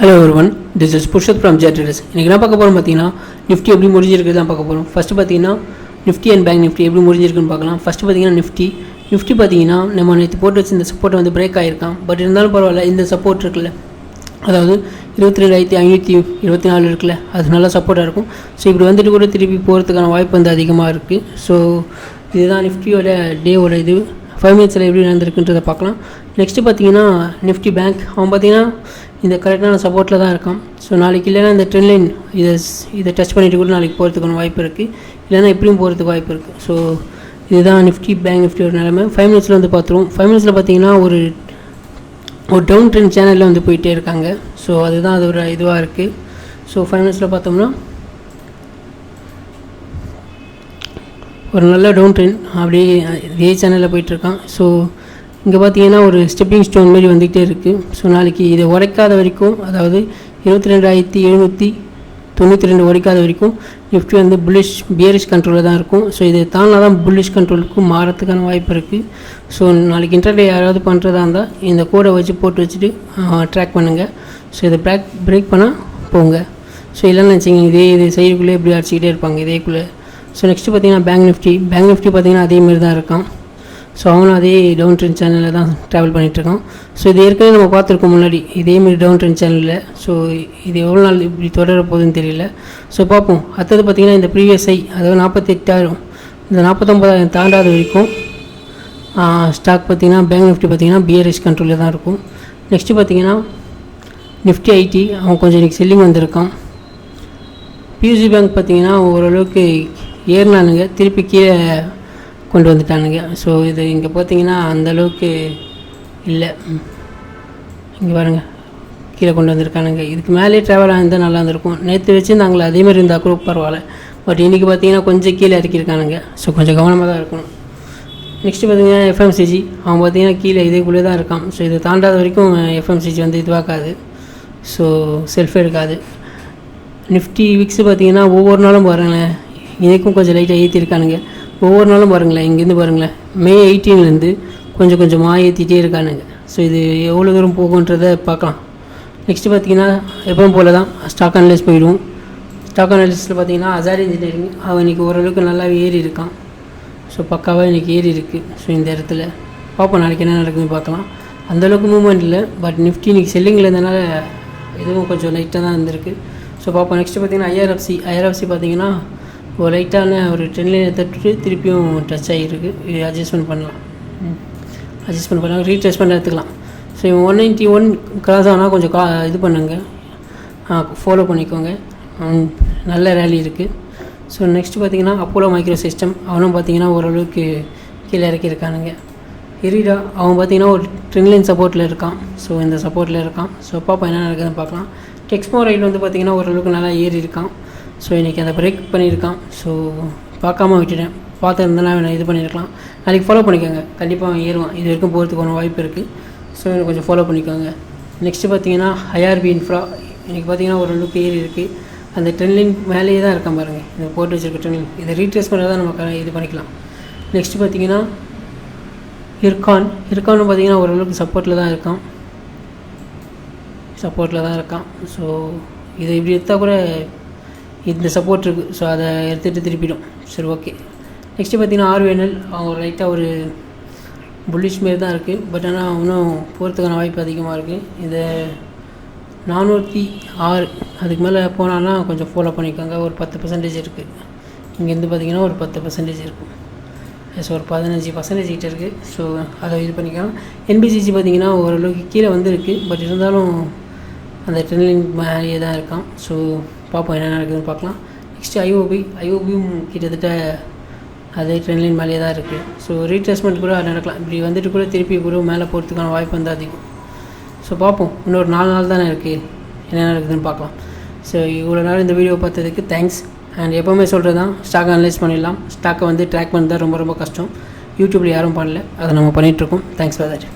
Hello ஒருவன் this is Purushath from ஜெட்ரஸ் இன்றைக்கி என்ன பார்க்க போகிறோம் பார்த்தீங்கன்னா நிஃப்டி எப்படி முடிஞ்சிருக்கு தான் பார்க்க போகிறோம் ஃபஸ்ட்டு பார்த்தீங்கன்னா நிஃப்டி அண்ட் பேங்க் நிஃப்டி எப்படி முடிஞ்சிருக்குன்னு பார்க்கலாம். ஃபஸ்ட்டு பார்த்தீங்கன்னா நிஃப்டி நிஃப்டி பார்த்தீங்கன்னா நம்ம நேற்று போட்டு வச்சு இந்த சப்போர்ட் வந்து பிரேக் ஆகிருக்கான் பட் இருந்தாலும் பரவாயில்ல இந்த சப்போர்ட் இருக்குல்ல. அதாவது இருபத்தி ரெண்டாயிரத்தி ஐநூற்றி இருபத்தி நாலு இருக்குல்ல அது நல்லா சப்போர்ட்டாக இருக்கும். ஸோ இப்படி வந்துட்டு கூட திருப்பி போகிறதுக்கான வாய்ப்பு வந்து அதிகமாக இருக்குது ஸோ இதுதான் நிஃப்டியோட டேவோட இது. ஃபைவ் மினிட்ஸில் எப்படி நடந்திருக்குன்றதை பார்க்கலாம். நெக்ஸ்ட்டு பார்த்தீங்கன்னா நிஃப்டி பேங்க் அவன் பார்த்தீங்கன்னா இந்த கரெக்டான சப்போர்ட்டில் தான் இருக்கான். ஸோ நாளைக்கு இல்லைன்னா இந்த ட்ரெண்ட் லைன் இதை இதை டச் பண்ணிட்டு கூட நாளைக்கு போகிறதுக்கான வாய்ப்பு இருக்குது இல்லைன்னா எப்படியும் போகிறதுக்கு வாய்ப்பு இருக்குது ஸோ இதுதான் நிஃப்டி பேங்க் நிஃப்டியோட நிலைமை. ஃபைவ் மினிட்ஸில் வந்து பார்த்துருவோம். ஃபைவ் மினிட்ஸில் பார்த்தீங்கன்னா ஒரு ஒரு டவுன் ட்ரெண்ட் சேனலில் வந்து போயிட்டே இருக்காங்க. ஸோ அதுதான் அது ஒரு இதுவாக இருக்குது ஸோ ஃபைவ் மினிட்ஸில் பார்த்தோம்னா ஒரு நல்ல டவுன் ட்ரெண்ட் அப்படியே இதே சேனலில் போயிட்டுருக்கான். ஸோ இங்கே பார்த்தீங்கன்னா ஒரு ஸ்டெப்பிங் ஸ்டோன் மாதிரி வந்துகிட்டே இருக்குது ஸோ நாளைக்கு இதை உடைக்காத வரைக்கும் அதாவது இருபத்தி ரெண்டாயிரத்தி எழுநூற்றி தொண்ணூற்றி ரெண்டு உடைக்காத வரைக்கும் நிஃப்டி வந்து புல்லிஷ் பியரிஷ் கண்ட்ரோலில் தான் இருக்கும். ஸோ இதை தானாக தான் புல்லிஷ் கண்ட்ரோலுக்கு மாறத்துக்கான வாய்ப்பு இருக்குது ஸோ நாளைக்கு இன்டர்டே யாராவது பண்ணுறதா இருந்தால் இந்த கோடை வச்சு போட்டு வச்சுட்டு ட்ராக் பண்ணுங்கள் ஸோ இதை பிரேக் பிரேக் பண்ணால் போங்க. ஸோ இல்லைன்னு நினச்சிங்க இதே இது சைடுக்குள்ளே இப்படி அடிச்சிக்கிட்டே இருப்பாங்க. இதேக்குள்ளே ஸோ நெக்ஸ்ட்டு பார்த்தீங்கன்னா பேங்க் நிஃப்டி பேங்க் நிஃப்டி பார்த்தீங்கன்னா மாதிரி தான் இருக்கான். ஸோ அவனும் அதே டவுன் ட்ரெண்ட் சேனலில் தான் ட்ராவல் பண்ணிகிட்ருக்கான் ஸோ இது ஏற்கனவே நம்ம பார்த்துருக்கோம் முன்னாடி. இதேமாரி டவுன் ட்ரெண்ட் சேனலில் ஸோ இது எவ்வளோ நாள் இப்படி தொடர போகுதுன்னு தெரியல. ஸோ பார்ப்போம். அடுத்தது பார்த்தீங்கன்னா இந்த ப்ரீவியஸ் ஐ அதாவது நாற்பத்தெட்டாயிரம். இந்த நாற்பத்தொம்பதாயிரம் தாண்டாத வரைக்கும் ஸ்டாக் பார்த்தீங்கன்னா பேங்க் நிஃப்டி பார்த்திங்கன்னா பிஆர்எஸ் கண்ட்ரோலில் தான் இருக்கும். நெக்ஸ்ட்டு பார்த்தீங்கன்னா நிஃப்டி ஐடி அவன் கொஞ்சம் இன்றைக்கி செல்லிங் வந்திருக்கான். பியூசி பேங்க் பார்த்தீங்கன்னா ஓரளவுக்கு ஏறினானுங்க. திருப்பி கீழே கொண்டு வந்துட்டானுங்க. ஸோ இது இங்கே பார்த்தீங்கன்னா அந்த அளவுக்கு இல்லை. இங்கே பாருங்கள் கீழே கொண்டு வந்திருக்கானுங்க. இதுக்கு மேலே ட்ராவல் ஆகிருந்தால் நல்லா இருந்திருக்கும். நேற்று வச்சுருந்தாங்களே அதே மாதிரி இருந்தால் கூட பரவாயில்ல. பட் இன்றைக்கி பார்த்தீங்கன்னா கொஞ்சம் கீழே இறக்கியிருக்கானுங்க. ஸோ கொஞ்சம் கவனமாக தான் இருக்கணும். நெக்ஸ்ட்டு பார்த்தீங்கன்னா எஃப்எம்சிஜி அவன் பார்த்தீங்கன்னா கீழே இதேக்குள்ளே தான் இருக்கான். ஸோ இதை தாண்டாத வரைக்கும் எஃப்எம்சிஜி வந்து இதுவாக்காது. ஸோ செல்ஃப் எடுக்காது நிஃப்டி வீக்ஸ் பார்த்தீங்கன்னா ஒவ்வொரு நாளும் பாருங்களேன். இதுக்கும் கொஞ்சம் லைட்டாக ஏற்றிருக்கானுங்க ஒவ்வொரு நாளும் பாருங்களேன் இங்கேருந்து பாருங்களேன். மே எயிட்டீன்லேருந்து கொஞ்சம் கொஞ்சமாக ஏற்றிட்டே இருக்கானுங்க. ஸோ இது எவ்வளோ தூரம் போகுன்றதை பார்க்கலாம். நெக்ஸ்ட்டு பார்த்தீங்கன்னா எப்பவும் போல தான் ஸ்டாக் அனலிஸ்ட் போயிடுவோம் ஸ்டாக் அனலிஸ்ட்டில் பார்த்தீங்கன்னா அசார் இன்ஜினியரிங் அவன் இன்றைக்கி ஓரளவுக்கு நல்லாவே ஏறி இருக்கான். ஸோ பக்காவாக இன்றைக்கி ஏறி இருக்குது ஸோ இந்த இடத்துல பார்ப்போம் நாளைக்கு என்ன நடக்குதுன்னு பார்க்கலாம். அந்தளவுக்கு மூவ்மெண்ட் இல்லை. பட் நிஃப்டி இன்றைக்கி செல்லிங்கில் இருந்தனால இதுவும் கொஞ்சம் லைட்டாக தான் இருந்திருக்கு. ஸோ பார்ப்போம். நெக்ஸ்ட்டு பார்த்தீங்கன்னா ஐஆர்எஃப்சி ஐஆர்எஃப்சி பார்த்தீங்கன்னா ஒரு லைட்டான ஒரு டென் லைனை தட்டுட்டு திருப்பியும் டச் ஆகிருக்கு. இது அட்ஜஸ்ட்மெண்ட் பண்ணலாம். அட்ஜஸ்ட்மெண்ட் பண்ணலாம். ரீட்ரெஸ்மெண்ட் எடுத்துக்கலாம். ஸோ இவன் ஒன் நைன்ட்டி ஒன் கிராஸ் ஆனால் கொஞ்சம் கா இது பண்ணுங்க. ஃபாலோ பண்ணிக்கோங்க. நல்ல ரேலி இருக்குது ஸோ நெக்ஸ்ட் பார்த்தீங்கன்னா அப்போலோ மைக்ரோ சிஸ்டம் அவனும் பார்த்தீங்கன்னா ஓரளவுக்கு கீழே இறக்கியிருக்கானுங்க. இரிடா அவன் பார்த்தீங்கன்னா ஒரு ட்ரெண்ட் லைன் சப்போர்ட்டில் இருக்கான். ஸோ இந்த சப்போர்ட்டில் இருக்கான். ஸோ பாப்பா என்ன நடக்குதுன்னு பார்க்கலாம். டெக்ஸ்மோ ரயில் வந்து பார்த்தீங்கன்னா ஓரளவுக்கு நல்லா ஏறி இருக்கான் ஸோ இன்றைக்கி அதை பிரேக் பண்ணியிருக்கான். ஸோ பார்க்காம விட்டுட்டேன். பார்த்துருந்தேன்னா நான் இது பண்ணியிருக்கலாம். நாளைக்கு ஃபாலோ பண்ணிக்கோங்க. கண்டிப்பாக அவன் ஏறுவான். இது வரைக்கும் போகிறதுக்கான வாய்ப்பு இருக்குது ஸோ எனக்கு கொஞ்சம் ஃபாலோ பண்ணிக்கோங்க. நெக்ஸ்ட்டு பார்த்தீங்கன்னா ஹைஆர்பி இன்ஃப்ரா இன்றைக்கி பார்த்தீங்கன்னா ஓரளவுக்கு ஏறி இருக்குது அந்த ட்ரெண்ட்லின் மேலேயே தான் இருக்கான் பாருங்கள் இந்த போட்டு வச்சுருக்க ட்ரெண்ட் இதை ரீட்ரேஸ் பண்ண தான் நம்ம க- இது பண்ணிக்கலாம். நெக்ஸ்ட்டு பார்த்தீங்கன்னா இர்கான் இர்கான் பார்த்தீங்கன்னா ஓரளவுக்கு சப்போர்ட்டில் தான் இருக்கான். சப்போர்ட்டில் தான் இருக்கான். ஸோ இதை இப்படி எடுத்தால் கூட இந்த சப்போர்ட் இருக்குது ஸோ அதை எடுத்துகிட்டு திருப்பிடும். சரி ஓகே நெக்ஸ்ட்டு பார்த்தீங்கன்னா ஆர்வேனல் அவங்க லைட்டாக ஒரு புல்லிஷ் மாரி தான் இருக்குது பட் ஆனால் இன்னும் போகிறதுக்கான வாய்ப்பு அதிகமாக இருக்குது இதை நானூற்றி ஆறு அதுக்கு மேலே போனான்னா கொஞ்சம் ஃபாலோ பண்ணிக்கோங்க. ஒரு பத்து பர்சன்டேஜ் இருக்குது இங்கேருந்து பார்த்தீங்கன்னா ஒரு பத்து பர்சன்டேஜ் இருக்கும். ஸோ ஒரு பதினஞ்சு பர்சன்டேஜ் கிட்ட இருக்குது ஸோ அதை இது பண்ணிக்கலாம். என்பிசிசி பார்த்தீங்கன்னா ஓரளவுக்கு கீழே வந்துருக்கு. பட் இருந்தாலும் அந்த ட்ரெண்ட்லிங் மேலேயே தான் இருக்கான். ஸோ பார்ப்போம் என்ன நடக்குதுன்னு பார்க்கலாம். நெக்ஸ்ட்டு ஐஓபி ஐஓபியும் கிட்டத்தட்ட அதே ட்ரெண்ட்லைன் மேலேயே தான் இருக்குது ஸோ ரீட்ரெஸ்மெண்ட் கூட நடக்கலாம். இப்படி வந்துட்டு கூட திருப்பி கூட மேலே போகிறதுக்கான வாய்ப்பு வந்து அதிகம். ஸோ பார்ப்போம். இன்னொரு நாலு நாள் தானே இருக்குது என்ன நடக்குதுன்னு பார்க்கலாம். ஸோ இவ்வளோ நேரம் இந்த வீடியோ பார்த்ததுக்கு தேங்க்ஸ் அண்ட் எப்போவுமே சொல்கிறது தான் ஸ்டாக் அனலைஸ் பண்ணிடலாம் ஸ்டாக்கை வந்து ட்ராக் பண்ணுறது ரொம்ப ரொம்ப கஷ்டம். யூடியூப்பில் யாரும் பண்ணல. அதை நம்ம பண்ணிகிட்ருக்கோம் தேங்க்ஸ் ஃபார் தட்